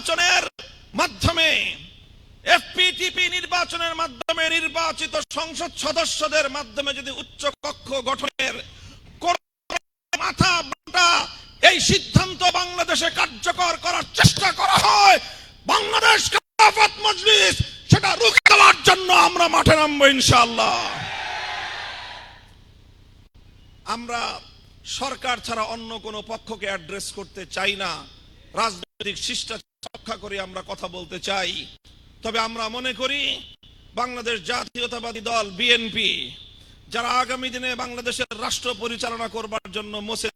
নির্বাচনের মাধ্যমে এফপিটিপি নির্বাচনের মাধ্যমে নির্বাচিত সংসদ সদস্যদের মাধ্যমে যদি উচ্চ কক্ষ গঠনের মাথা বাটা এই সিদ্ধান্ত বাংলাদেশে কার্যকর করার চেষ্টা করা হয়, বাংলাদেশ খেলাফত মজলিস সেটা রুখে দেওয়ার জন্য আমরা মাঠে নামবো ইনশাআল্লাহ। আমরা সরকার ছাড়া অন্য কোনো পক্ষকে অ্যাড্রেস করতে চাই না। রাজনৈতিক শিষ্টাচার রক্ষা করে আমরা কথা বলতে চাই। তবে আমরা মনে করি, বাংলাদেশ জাতীয়তাবাদী দল, বিএনপি, যারা আগামী দিনে বাংলাদেশের রাষ্ট্র পরিচালনা করবার জন্য মসে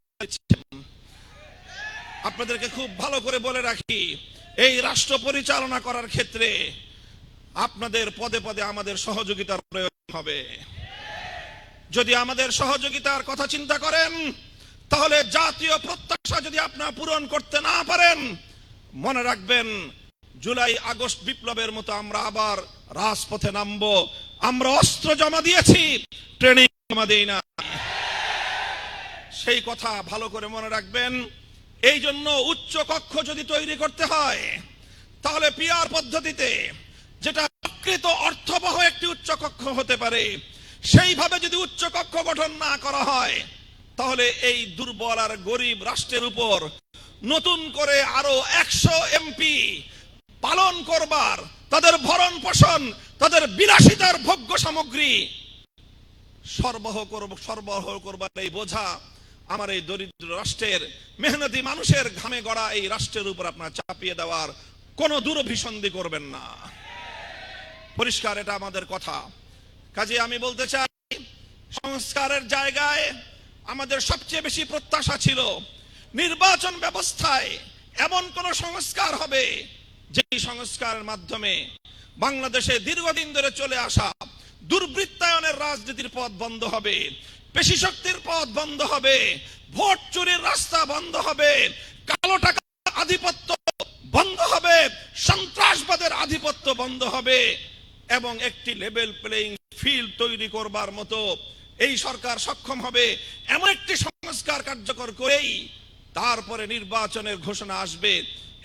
আপনাদেরকে খুব ভালো করে বলে রাখি, এই রাষ্ট্র পরিচালনা করার ক্ষেত্রে আপনাদের পদে পদে আমাদের সহযোগিতার প্রয়োজন হবে। যদি আমাদের সহযোগিতার কথা চিন্তা করেন, তাহলে জাতীয় প্রত্যাশা যদি আপনারা পূরণ করতে না পারেন মনে রাখবেন, জুলাই, আগস্ট বিপ্লবের মতো আমরা আবার রাজপথে নামবো। আমরা অস্ত্র জমা দিয়েছি, ট্রেনিং জমা দেই না সেই কথা ভালো করে মনে রাখবেন, এই জন্য উচ্চ কক্ষ যদি তৈরি করতে হয়, তাহলে পিয়ার পদ্ধতিতে যেটা প্রকৃত অর্থবহ একটি উচ্চ কক্ষ হতে পারে, সেইভাবে যদি উচ্চ কক্ষ গঠন না করা হয়, তাহলে এই দুর্বল আর গরিব রাষ্ট্রের উপর নতুন করে আরও একশো এমপি পালন করবার, তাদের ভরণ পোষণ, তাদের বিলাসিতার ভোগ্য সামগ্রী। সরবরাহ করব, সরবরাহ করবার এই বোঝা আমার এই দরিদ্র রাষ্ট্রের মেহনতি মানুষের ঘামে গড়া এই রাষ্ট্রের উপর আপনার চাপিয়ে দেওয়ার কোনো দূরভিসন্ধি করবেন না। পরিষ্কার, এটা আমাদের কথা। কাজে আমি বলতে চাই, সংস্কারের জায়গায় আমাদের সবচেয়ে বেশি প্রত্যাশা ছিল নির্বাচন ব্যবস্থায় এমন কোন সংস্কার হবে যেই সংস্কারের মাধ্যমে বাংলাদেশে দীর্ঘদিন ধরে চলে আসা দুর্বৃত্তায়নের রাজনীতির পথ বন্ধ হবে, পেশি শক্তির পথ বন্ধ হবে, ভোট চুরির রাস্তা বন্ধ হবে, কালো টাকা আধিপত্য বন্ধ হবে, সন্ত্রাসবাদের আধিপত্য বন্ধ হবে এবং একটি লেভেল প্লেইং ফিল্ড তৈরি করবার মতো এই সরকার সক্ষম হবে। এমন একটি সংস্কার কার্যকর করেই তারপরে নির্বাচনের ঘোষণা আসবে।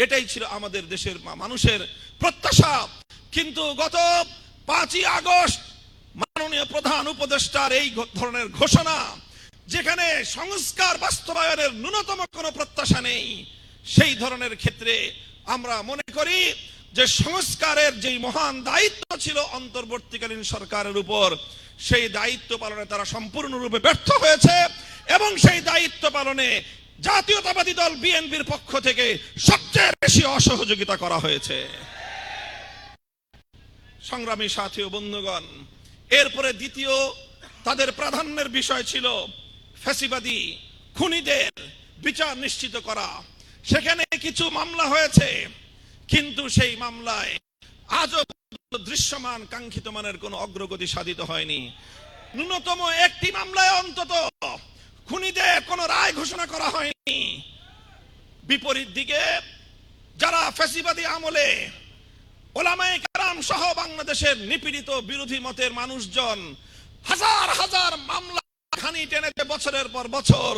এটাই ছিল আমাদের দেশের মানুষের প্রত্যাশা। কিন্তু গত পাঁচই আগস্ট মাননীয় প্রধান উপদেষ্টার এই ধরনের ঘোষণা, যেখানে সংস্কার বাস্তবায়নের ন্যূনতম কোনো প্রত্যাশা নেই, সেই ধরনের ক্ষেত্রে আমরা মনে করি যে সংস্কারের যেই মহান দায়িত্ব ছিল অন্তর্বর্তীকালীন সরকারের উপর, সেই দায়িত্ব পালনে তারা সম্পূর্ণরূপে ব্যর্থ হয়েছে এবং সেই দায়িত্ব পালনে জাতীয়তাবাদী দল বিএনপির পক্ষ থেকে সবচেয়ে বেশি অসহযোগিতা করা হয়েছে। সংগ্রামী সাথী ও বন্ধুগণ, এরপরে দ্বিতীয় তাদের প্রাধান্যের বিষয় ছিল ফ্যাসিবাদী খুনিদের বিচার নিশ্চিত করা। সেখানে কিছু মামলা হয়েছে, কিন্তু সেই মামলায় আজও দৃশ্যমান কাঙ্ক্ষিত মানের কোনো অগ্রগতি সাধিত হয়নি। ন্যূনতম একটি মামলায় অন্তত খুনিদের কোনো রায় ঘোষণা করা হয়নি। বিপরীত দিকে যারা ফ্যাসিবাদী আমলে ওলামায়ে কারাম সহ বাংলাদেশের নিপীড়িত বিরোধী মতের মানুষজন হাজার হাজার মামলা খানি টেনেছে বছরের পর বছর।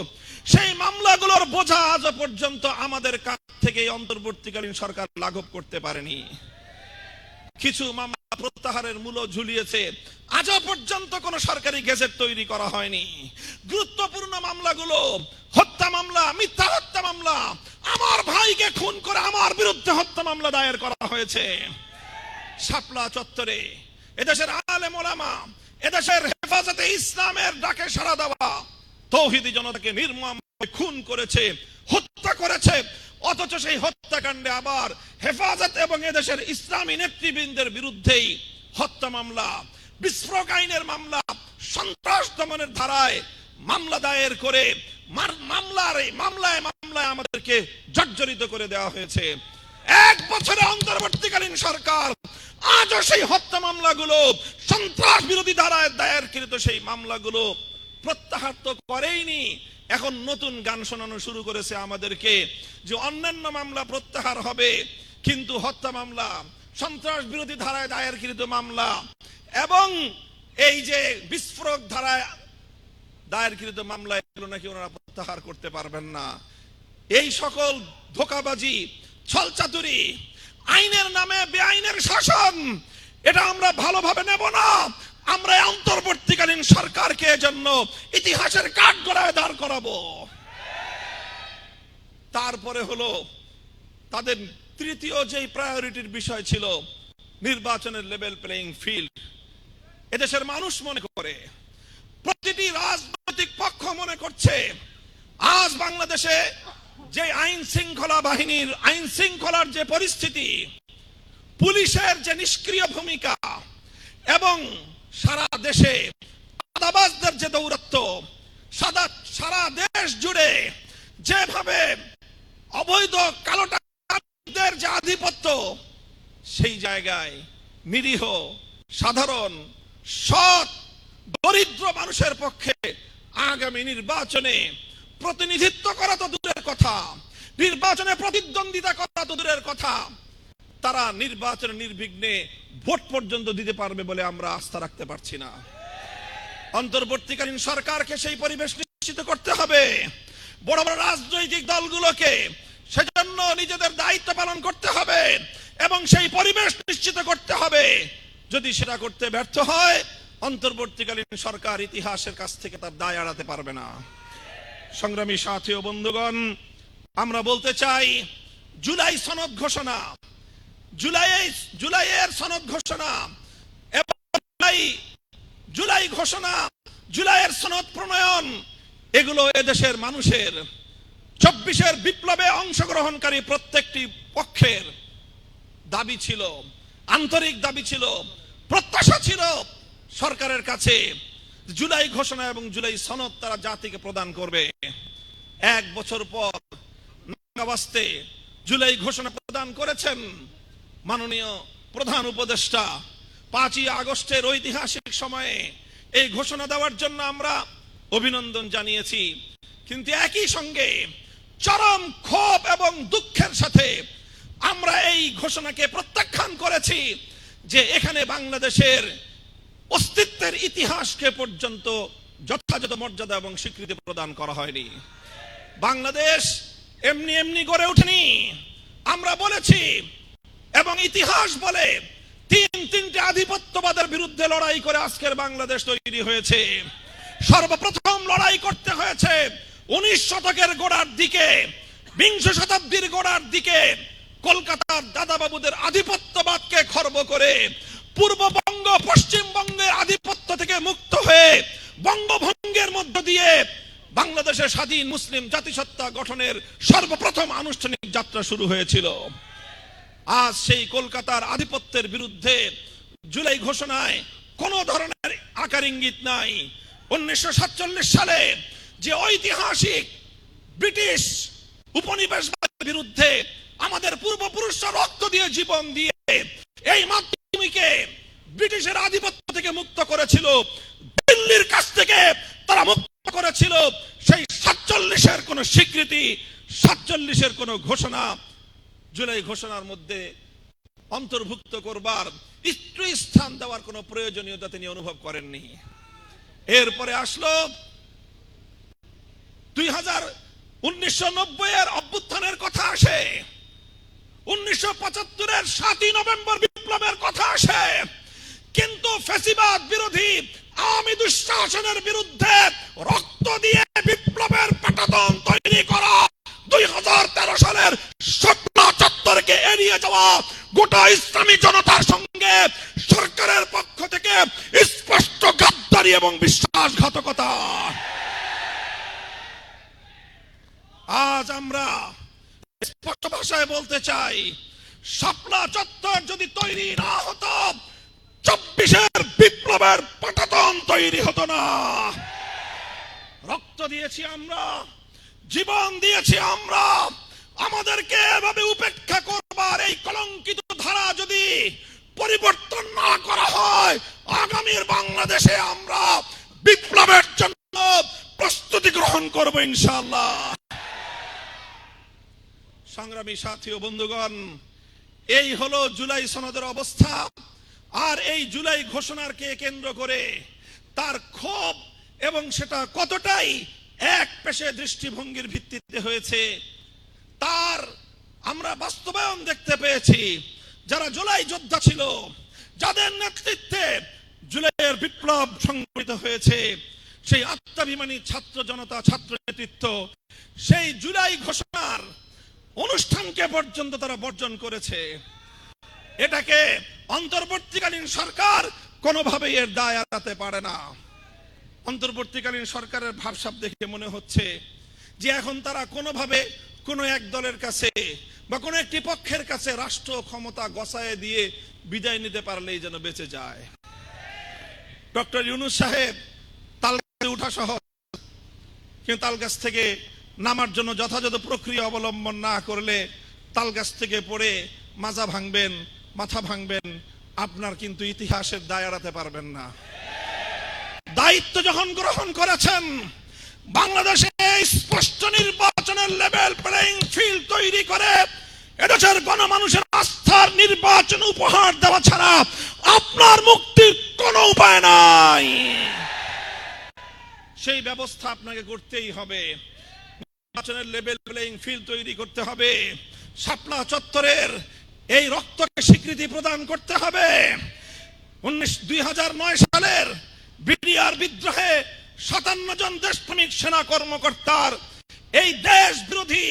সেই মামলাগুলোর বোঝা আজ পর্যন্ত আমাদের কাছ থেকে অন্তর্বর্তীকালীন সরকার লাঘব করতে পারেনি। কিছু মামলা প্রত্যাহারের মূল্য ঝুলিয়েছে। আজও পর্যন্ত কোন সরকারি গেজেট তৈরি করা হয়নি। গুরুত্বপূর্ণ মামলাগুলো, হত্যা মামলা, মিথ্যা হত্যা মামলা, আমার ভাইকে খুন করে আমার বিরুদ্ধে হত্যা মামলা দায়ের করা হয়েছে। শাপলা চত্বরে, এদেশের আলেম ওলামা, এদেশের হেফাজতে ইসলামের ডাকে সাড়া দেওয়া, তৌহিদি জনতাকে নির্মম খুন করেছে, হত্যা করেছে অথচ সেই হত্যাকাণ্ডে আবার হেফাজত এবং এদেশের ইসলামী নেতৃবৃন্দের বিরুদ্ধেই হত্যা মামলা, বিস্ফোরক আইনের মামলা, সন্ত্রাস দমনের ধারায় মামলা দায়ের করে মামলার এই মামলায় মামলায় আমাদেরকে জর্জরিত করে দেওয়া হয়েছে। এক বছরে অন্তর্বর্তীকালীন সরকার আজও সেই হত্যা মামলাগুলো, সন্ত্রাস বিরোধী ধারায় দায়েরকৃত সেই মামলাগুলো প্রত্যাহার তো করেইনি। এখন নতুন গান শোনানো শুরু করেছে আমাদেরকে যে অন্যান্য মামলা প্রত্যাহার হবে, কিন্তু হত্যা মামলা, সন্ত্রাস বিরোধী ধারায় দায়েরকৃত মামলা, এবং এই যে বিস্ফোরক ধারায় দায়েরকৃত মামলা, এগুলো নাকি ওনারা প্রত্যাহার করতে পারবেন না। এই সকল ধোকাবাজি, ছলচাতুরি, আইনের নামে বেআইনের শাসন, এটা আমরা ভালোভাবে নেব না। আমরা অন্তর্বর্তীকালীন সরকারকে জন্য ইতিহাসের কাঠ গড়ায় দাঁড় করাবো। তারপরে হলো তাদের তৃতীয় যেই প্রায়োরিটির বিষয় ছিল নির্বাচনের লেভেল প্লেইং ফিল্ড এদেশের মানুষ মনে করে, প্রতিটি রাজনৈতিক পক্ষ মনে করছে, আজ বাংলাদেশে যে আইন শৃঙ্খলা বাহিনীর আইন শৃঙ্খলার যে পরিস্থিতি, পুলিশের যে নিষ্ক্রিয় ভূমিকা এবং সারা দেশে আদাবাজদের যে দৌরত্ব সাদা সারা দেশ জুড়ে যেভাবে অবৈধ কালো টাকাদের যে আধিপত্য, সেই জায়গায় নিরীহ, সাধারণ, সৎ, দরিদ্র মানুষের পক্ষে আগামী নির্বাচনে প্রতিনিধিত্ব করা তো দূরের কথা, নির্বাচনে প্রতিদ্বন্দ্বিতা করা তো দূরের কথা তারা নির্বাচনে নির্বিঘ্নে ভোট পর্যন্ত দিতে পারবে বলে আমরা আস্থা রাখতে পারছি না। অন্তর্বর্তীকালীন সরকারকে সেই পরিবেশ নিশ্চিত করতে হবে। বড় বড় রাজনৈতিক দলগুলোকে সেজন্য নিজেদের দায়িত্ব পালন করতে হবে এবং সেই পরিবেশ নিশ্চিত করতে হবে। যদি সেটা করতে ব্যর্থ হয়, অন্তর্বর্তীকালীন সরকার ইতিহাসের কাছ থেকে তার দায় এড়াতে পারবে না। সংগ্রামী সাথী ও বন্ধুগণ, আমরা বলতে চাই, জুলাই সনদ ঘোষণা জুলাই জুলাইয়ের সনদ ঘোষণা। জুলাই ঘোষণা, জুলাইয়ের সনদ প্রণয়ন, এগুলো এদেশের মানুষের চব্বিশের বিপ্লবে অংশগ্রহণকারী প্রত্যেকটি পক্ষের দাবি ছিল, আন্তরিক দাবি ছিল, প্রত্যাশা ছিল সরকারের কাছে। জুলাই ঘোষণা এবং জুলাই সনদ তারা জাতিকে প্রদান করবে। এক বছর পর জুলাই ঘোষণা প্রদান করেছেন মাননীয় প্রধান উপদেষ্টা, পাঁচই আগস্টের ঐতিহাসিক সময়ে এই ঘোষণা দেওয়ার জন্য আমরা অভিনন্দন জানিয়েছি। কিন্তু একই সঙ্গে চরম ক্ষোভ এবং দুঃখের সাথে আমরা এই ঘোষণাকে প্রত্যাখ্যান করেছি যে এখানে বাংলাদেশের অস্তিত্বের ইতিহাসকে পর্যন্ত যথাযথ মর্যাদা এবং স্বীকৃতি প্রদান করা হয়নি। বাংলাদেশ এমনি এমনি গড়ে ওঠেনি। আমরা বলেছি এবং ইতিহাস বলে তিন তিনটে আধিপত্যবাদের বিরুদ্ধে লড়াই করে আজকের বাংলাদেশ তৈরি হয়েছে। সর্বপ্রথম লড়াই করতে হয়েছে উনিশ শতকের গোড়ার দিকে, বিংশ শতাব্দীর গোড়ার দিকে কলকাতার দাদাবাবুদের আধিপত্যবাদকে খর্ব করে পূর্ববঙ্গ, পশ্চিমবঙ্গের আধিপত্য থেকে মুক্ত হয়ে বঙ্গভঙ্গের মধ্য দিয়ে বাংলাদেশের স্বাধীন মুসলিম জাতিসত্তা গঠনের সর্বপ্রথম আনুষ্ঠানিক যাত্রা শুরু হয়েছিল। আজ সেই কলকাতার আধিপত্যের বিরুদ্ধে জুলাই ঘোষণায় কোন ধরনের আকার ইঙ্গিত নাই। উনিশশো সালে যে ঐতিহাসিক ব্রিটিশ উপনিবেশবাদের বিরুদ্ধে আমাদের পূর্বপুরুষরা রক্ত দিয়ে জীবন দিয়ে এই মাধ্যমিকে ব্রিটিশের আধিপত্য থেকে মুক্ত করেছিল, দিল্লির কাছ থেকে তারা মুক্ত করেছিল। সেই সাতচল্লিশের কোন স্বীকৃতি, সাতচল্লিশের কোন ঘোষণা জুলাই ঘোষণার মধ্যে অন্তর্ভুক্ত করবার স্ত্রী স্থান দেওয়ার কোনো প্রয়োজনীয়তা তিনি অনুভব করেননি। এরপরে আসলো দুই হাজার উনিশশো এর অভ্যুত্থানের কথা আসে, উনিশশো পঁচাত্তরের সাতই নভেম্বর বিপ্লবের কথা আসে, কিন্তু ফেসিবাদ বিরোধী আওয়ামী দুঃশাসনের বিরুদ্ধে রক্ত ইসলামী জনতার সঙ্গে সরকারের পক্ষ থেকে স্পষ্ট গাদ্দারি এবং বিশ্বাসঘাতকতা। আজ আমরা স্পষ্ট ভাষায় বলতে চাই শাপলা চত্বর যদি তৈরি না হতো, চব্বিশের বিপ্লবের পাটাতন তৈরি হতো না। রক্ত দিয়েছি আমরা, জীবন দিয়েছি আমরা, আমাদেরকে এভাবে উপেক্ষা করবার এই কলঙ্কিত যদি পরিবর্তন না করা হয়, আগামীর বাংলাদেশে আমরা বিপ্লবের জন্য প্রস্তুতি গ্রহণ করব ইনশাআল্লাহ। সংগ্রামী সাথী ও বন্ধুগণ, এই হলো জুলাই সনদের অবস্থা। আর এই জুলাই ঘোষণারকে কেন্দ্র করে তার ক্ষোভ এবং সেটা কতটাই এক পেশে দৃষ্টিভঙ্গির ভিত্তিতে হয়েছে, তার আমরা বাস্তবায়ন দেখতে পেয়েছি। যারা জুলাই যোদ্ধা ছিল, যাদের নেতৃত্বে জুলাইয়ের বিপ্লব সংগঠিত হয়েছে, সেই আত্মাভিমানী ছাত্র জনতা, ছাত্র নেতৃত্ব, সেই জুলাই ঘোষণার অনুষ্ঠানকে পর্যন্ত তারা বর্জন করেছে। এটাকে অন্তর্বর্তীকালীন সরকার কোনোভাবেই এর দায় এড়াতে পারে না। অন্তর্বর্তীকালীন সরকারের ভাবসাব দেখে মনে হচ্ছে যে এখন তারা কোনোভাবে কোনো এক দলের কাছে বা কোনো একটি পক্ষের কাছে রাষ্ট্র ক্ষমতা গসায় দিয়ে বিদায় নিতে পারলেই যেন বেঁচে যায়। ডক্টর ইউনুস সাহেব তাল উঠা সহজ। কিন্তু তাল গাছ থেকে নামার জন্য যথাযথ প্রক্রিয়া অবলম্বন না করলে তাল গাছ থেকে পড়ে মাজা ভাঙবেন, মাথা ভাঙবেন, আপনার কিন্তু ইতিহাসের দায় এড়াতে পারবেন না। দায়িত্ব যখন গ্রহণ করেছেন, বাংলাদেশে স্পষ্ট নির্বাচনের লেভেল প্লেইং ফিল্ড তৈরি করে, এদেশের গণমানুষের আস্থার নির্বাচন উপহার দেওয়া ছাড়া আপনার মুক্তির কোনো উপায় নাই। সেই ব্যবস্থা আপনাকে করতেই হবে। নির্বাচনের লেভেল প্লেইং ফিল্ড তৈরি করতে হবে। শাপলা চত্বরের এই রক্তকে স্বীকৃতি প্রদান করতে হবে। উনিশ, দুই সালের বিডিআর বিদ্রোহে সাতান্ন জন দেশপ্রেমিক সেনা কর্মকর্তার এই দেশ বিরোধী,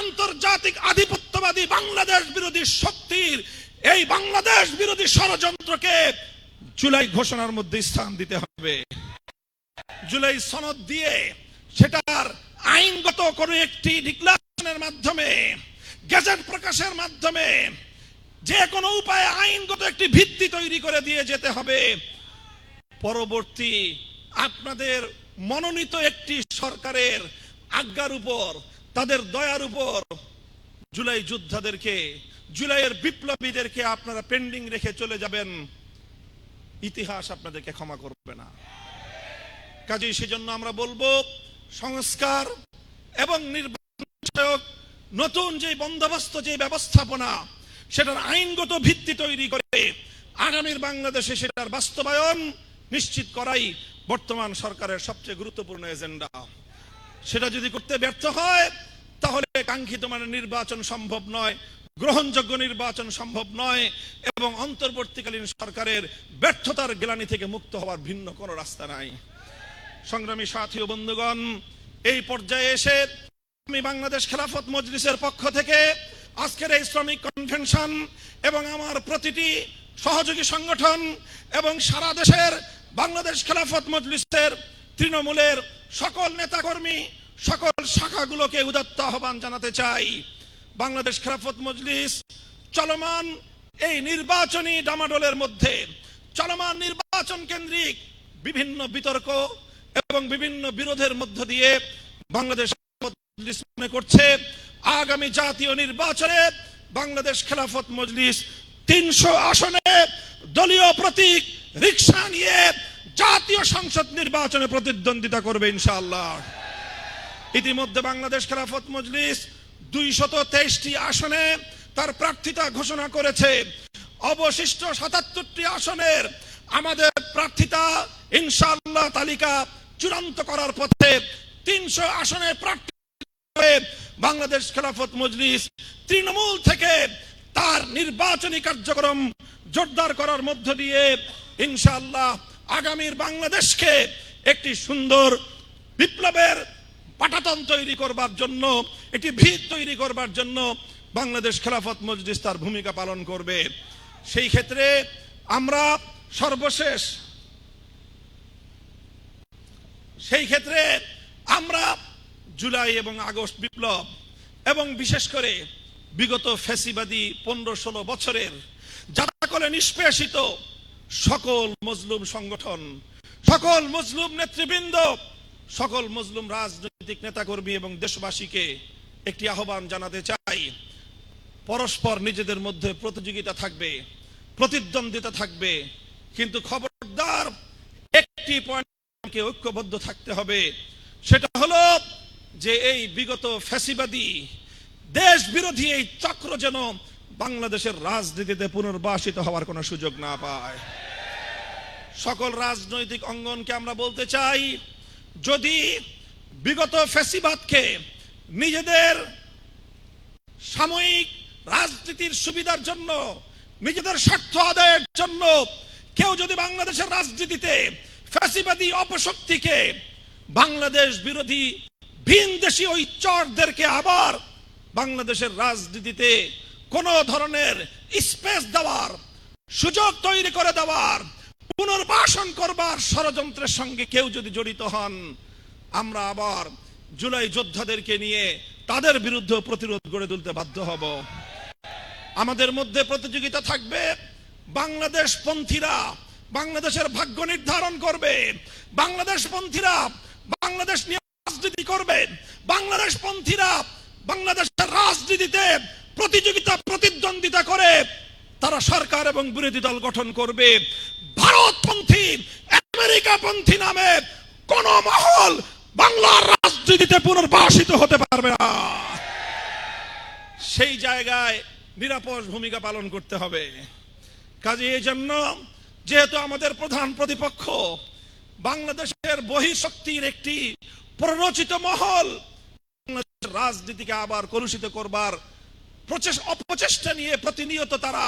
আন্তর্জাতিক আধিপত্যবাদী বাংলাদেশ বিরোধী শক্তির এই বাংলাদেশ বিরোধী ষড়যন্ত্রকে জুলাই ঘোষণার মধ্যে স্থান দিতে হবে। জুলাই সনদ দিয়ে সেটার আইনগত কোনো একটি ডিক্লারেশনের মাধ্যমে, গেজেট প্রকাশের মাধ্যমে যে কোনো উপায়ে আইনগত একটি ভিত্তি তৈরি করে দিয়ে যেতে হবে। পরবর্তী আপনাদের মনোনীত একটি সরকারের আজ্ঞার উপর, তাদের দয়ার উপর। জুলাই যোদ্ধাদেরকে, জুলাইয়ের বিপ্লবীদেরকে আপনারা পেন্ডিং রেখে চলে যাবেন। ইতিহাস আপনাদেরকে ক্ষমা করবে না। কাজেই সেজন্য আমরা বলব, সংস্কার এবং নির্বাচন নতুন যে বন্দোবস্ত যে ব্যবস্থাপনা, সেটার আইনগত ভিত্তি তৈরি করে আগামীর বাংলাদেশে সেটার বাস্তবায়ন নিশ্চিত করাই বর্তমান সরকারের সবচেয়ে গুরুত্বপূর্ণ এজেন্ডা। সেটা যদি করতে ব্যর্থ হয়, তাহলে কাঙ্ক্ষিত মানে নির্বাচন সম্ভব নয়, গ্রহণযোগ্য নির্বাচন সম্ভব নয়, এবং অন্তর্বর্তীকালীন সরকারের ব্যর্থতার গ্লানি থেকে মুক্ত হওয়ার ভিন্ন কোনো রাস্তা নাই। সংগ্রামী সাথী ও বন্ধুগণ, এই পর্যায়ে এসে আমি বাংলাদেশ খেলাফত মজলিসের পক্ষ থেকে আজকের এই শ্রমিক কনভেনশন এবং আমার প্রতিটি সহযোগী সংগঠন এবং সারা দেশের বাংলাদেশ খেলাফত মজলিসের তৃণমূলের সকল নেতাকর্মী, সকল শাখাগুলোকে উদাত্ত আহ্বান জানাতে চাই। বাংলাদেশ খেলাফত মজলিস, চলমান এই নির্বাচনী ডামাডোলের মধ্যে, চলমান নির্বাচন কেন্দ্রিক বিভিন্ন বিতর্ক এবং বিভিন্ন বিরোধের মধ্য দিয়ে বাংলাদেশ মনে করছে, আগামী জাতীয় নির্বাচনে বাংলাদেশ খেলাফত মজলিস তিনশো আসনে দলীয় প্রতীক রিক্সা নিয়ে জাতীয় সংসদ নির্বাচনে প্রতিদ্বন্দ্বিতা করবে ইনশাআল্লাহ। ইতিমধ্যে বাংলাদেশ খেলাফত মজলিস দুইশত তেইশটি আসনে তার প্রার্থিতা ঘোষণা করেছে। অবশিষ্ট সাতাত্তরটি আসনের আমাদের প্রার্থিতা ইনশাআল্লাহ তালিকা চূড়ান্ত করার পথে তিনশো আসনে প্রার্থী বাংলাদেশ খেলাফত মজলিস। তৃণমূল থেকে তার নির্বাচনী কার্যক্রম জোরদার করার মধ্য দিয়ে ইনশাআল্লাহ আগামীর বাংলাদেশকে একটি সুন্দর বিপ্লবের পাটাতন তৈরি করবার জন্য, একটি ভিত তৈরি করবার জন্য বাংলাদেশ খেলাফত মজলিস তার ভূমিকা পালন করবে। সেই ক্ষেত্রে আমরা সর্বশেষ, সেই ক্ষেত্রে আমরা জুলাই এবং আগস্ট বিপ্লব এবং বিশেষ করে বিগত ফ্যাসিবাদী পনেরো ষোলো বছরের যারা করে নিষ্পেষিত সকল মজলুম সংগঠন, সকল মজলুম নেতৃবৃন্দ, সকল মজলুম রাজনৈতিক নেতাকর্মী এবং দেশবাসীকে একটি আহ্বান জানাতে চাই। পরস্পর নিজেদের মধ্যে প্রতিযোগিতা থাকবে, প্রতিদ্বন্দ্বিতা থাকবে, কিন্তু খবরদার একটি পয়েন্টকে ঐক্যবদ্ধ থাকতে হবে। সেটা হলো যে এই বিগত ফ্যাসিবাদী দেশ বিরোধী এই চক্র যেন বাংলাদেশের রাজনীতিতে পুনর্বাসিত হওয়ার কোনো সুযোগ না পায়। সকল রাজনৈতিক অঙ্গনকে আমরা বলতে চাই, যদি বিগত ফ্যাসিবাদকে নিজেদের সাময়িক রাজনীতির সুবিধার জন্য, নিজেদের স্বার্থ আদায়ের জন্য কেউ যদি বাংলাদেশের রাজনীতিতে ফ্যাসিবাদী অপশক্তিকে বাংলাদেশ বিরোধী ভিন দেশি ওই চরদেরকে আবার বাংলাদেশের রাজনীতিতে কোন ধরনের স্পেস দেওয়ার, সুযোগ তৈরি করে দেওয়ার, পুনর্বাসন করবার ষড়যন্ত্রের সঙ্গে কেউ যদি জড়িত হন, আমরা আবার জুলাই যোদ্ধাদেরকে নিয়ে তাদের বিরুদ্ধে প্রতিরোধ গড়ে তুলতে বাধ্য হব। আমাদের মধ্যে প্রতিযোগিতা থাকবে বাংলাদেশ পন্থীরা বাংলাদেশের ভাগ্য নির্ধারণ করবে বাংলাদেশ পন্থীরা বাংলাদেশ নিয়ে রাজনীতি করবে বাংলাদেশ পন্থীরা বাংলাদেশের রাজনীতিতে প্রতিযোগিতা প্রতিদ্বন্দ্বিতা করে তারা সরকার এবং বিরোধী দল গঠন করবে। ভারতপন্থী আমেরিকা পন্থী নামে কোন মহল বাংলার রাজনীতিতে পুনর্বাসিত হতে পারবে না। সেই জায়গায় নিরাপদ ভূমিকা পালন করতে হবে। কাজে এই জন্য যেহেতু আমাদের প্রধান প্রতিপক্ষ, বাংলাদেশের বহিঃশক্তির একটি প্ররোচিত মহল রাজনীতিকে আবার কলুষিত করবার অপচেষ্টা নিয়ে প্রতিনিয়ত তারা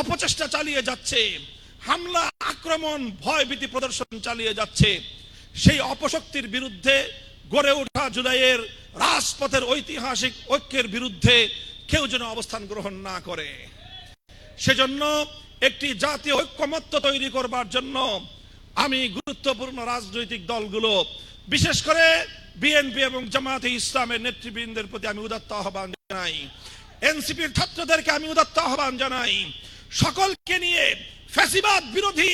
অপচেষ্টা চালিয়ে যাচ্ছে। হামলা, আক্রমণ, ভয়ভীতি প্রদর্শন চালিয়ে যাচ্ছে। সেই অপশক্তির বিরুদ্ধে গড়ে ওঠা জুলাইয়ের রাজপথের ঐতিহাসিক ঐক্যের বিরুদ্ধে কেউ যেন অবস্থান গ্রহণ না করে। সেজন্য একটি জাতীয় ঐক্যমত্য তৈরি করবার জন্য আমি গুরুত্বপূর্ণ রাজনৈতিক দলগুলো, বিশেষ করে বিএনপি এবং জামাতে ইসলামের নেতৃবৃন্দের প্রতি আমি উদাত্ত আহ্বান জানাই। এনসিপির ছাত্রদেরকে আমি উদাত্ত আহ্বান জানাই। সকলকে নিয়ে ফ্যাসিবাদ বিরোধী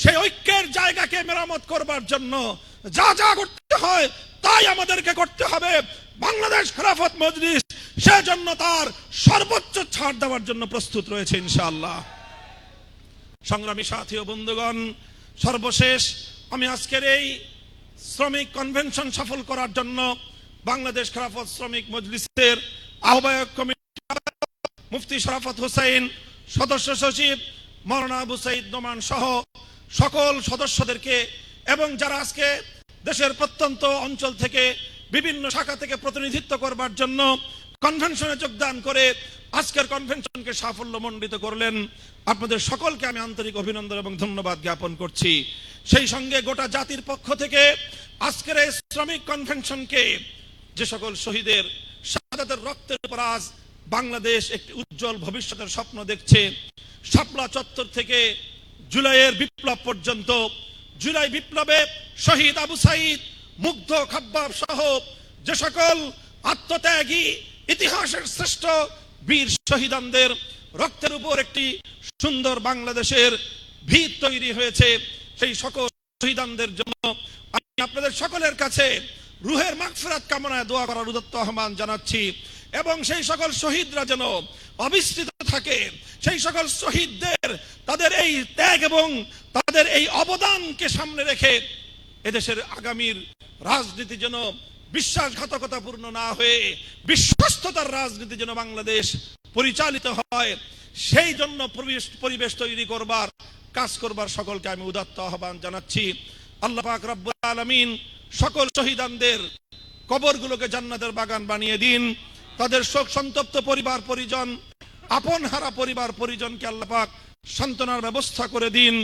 সেই ঐক্যের জায়গাকে মেরামত করবার জন্য যা যা করতে হয় তাই আমাদেরকে করতে হবে। বাংলাদেশ খেলাফত মজলিস সেজন্য তার সর্বোচ্চ ছাড় দেওয়ার জন্য প্রস্তুত রয়েছে ইনশাআল্লাহ। সংগ্রামী সাথী ও বন্ধুগণ, সর্বশেষ আমি আজকের এই শ্রমিক কনভেনশন সফল করার জন্য বাংলাদেশ খেলাফত শ্রমিক মজলিসের আহ্বায়ক কমিটি মুফতি শরাফত হোসেন সদস্য সচিব মৌলানা আবু সাইদ নোমান সহ সকল সদস্যদেরকে এবং যারা আজকে দেশের প্রত্যন্ত অঞ্চল থেকে বিভিন্ন শাখা থেকে প্রতিনিধিত্ব করবার জন্য কনভেনশনে যোগদান করে আজকের কনভেনশনকে সাফল্য মণ্ডিত করলেন। আপনাদের সকলকে আমি আন্তরিক অভিনন্দন এবং ধন্যবাদ জ্ঞাপন করছি। সেই সঙ্গে গোটা জাতির পক্ষ থেকে আজকের এই শ্রমিক কনভেনশনকে যে সকল শহীদের শাহাদাতের রক্তের উপর আজ বাংলাদেশ একটি উজ্জ্বল ভবিষ্যতের স্বপ্ন দেখছে। শাপলা চত্বর থেকে জুলাইয়ের বিপ্লব পর্যন্ত, জুলাই বিপ্লবে শহীদ আবু সাইদ, মুগ্ধ খাব্বাব সহ যে সকল আত্মত্যাগী, ইতিহাসের শ্রেষ্ঠ বীর শহীদানদের রক্তের উপর একটি সুন্দর বাংলাদেশের ভিত তৈরি হয়েছে। সেই সকল শহীদানদের জন্য আমি আপনাদের সকলের কাছে রুহের মাগফিরাত কামনায় দোয়া করার উদত্ত আহ্বান জানাচ্ছি। এবং সেই সকল শহীদরা যেন অবিস্তৃত থাকে, সেই সকল শহীদদের তাদের এই ত্যাগ এবং তাদের এই অবদানকে সামনে রেখে এদেশের আগামীর রাজনীতি যেন বিশ্বাসঘাতকতাপূর্ণ না হয়ে, বিশ্বস্ততার রাজনীতি যেন বাংলাদেশ পরিচালিত হয়, সেই জন্য পরিবেশ তৈরি করবার, কাজ করবার সকলকে আমি উদাত্ত আহ্বান জানাচ্ছি। আল্লাহ পাক রব্বুল আলামিন সকল শহীদানদের কবরগুলোকে জান্নাতের বাগান বানিয়ে দিন। তাদের শোক সন্তপ্ত পরিবার পরিজন আপন হারা পরিবার পরিজনকে আল্লাপাক সান্ত্বনার ব্যবস্থা করে দিন।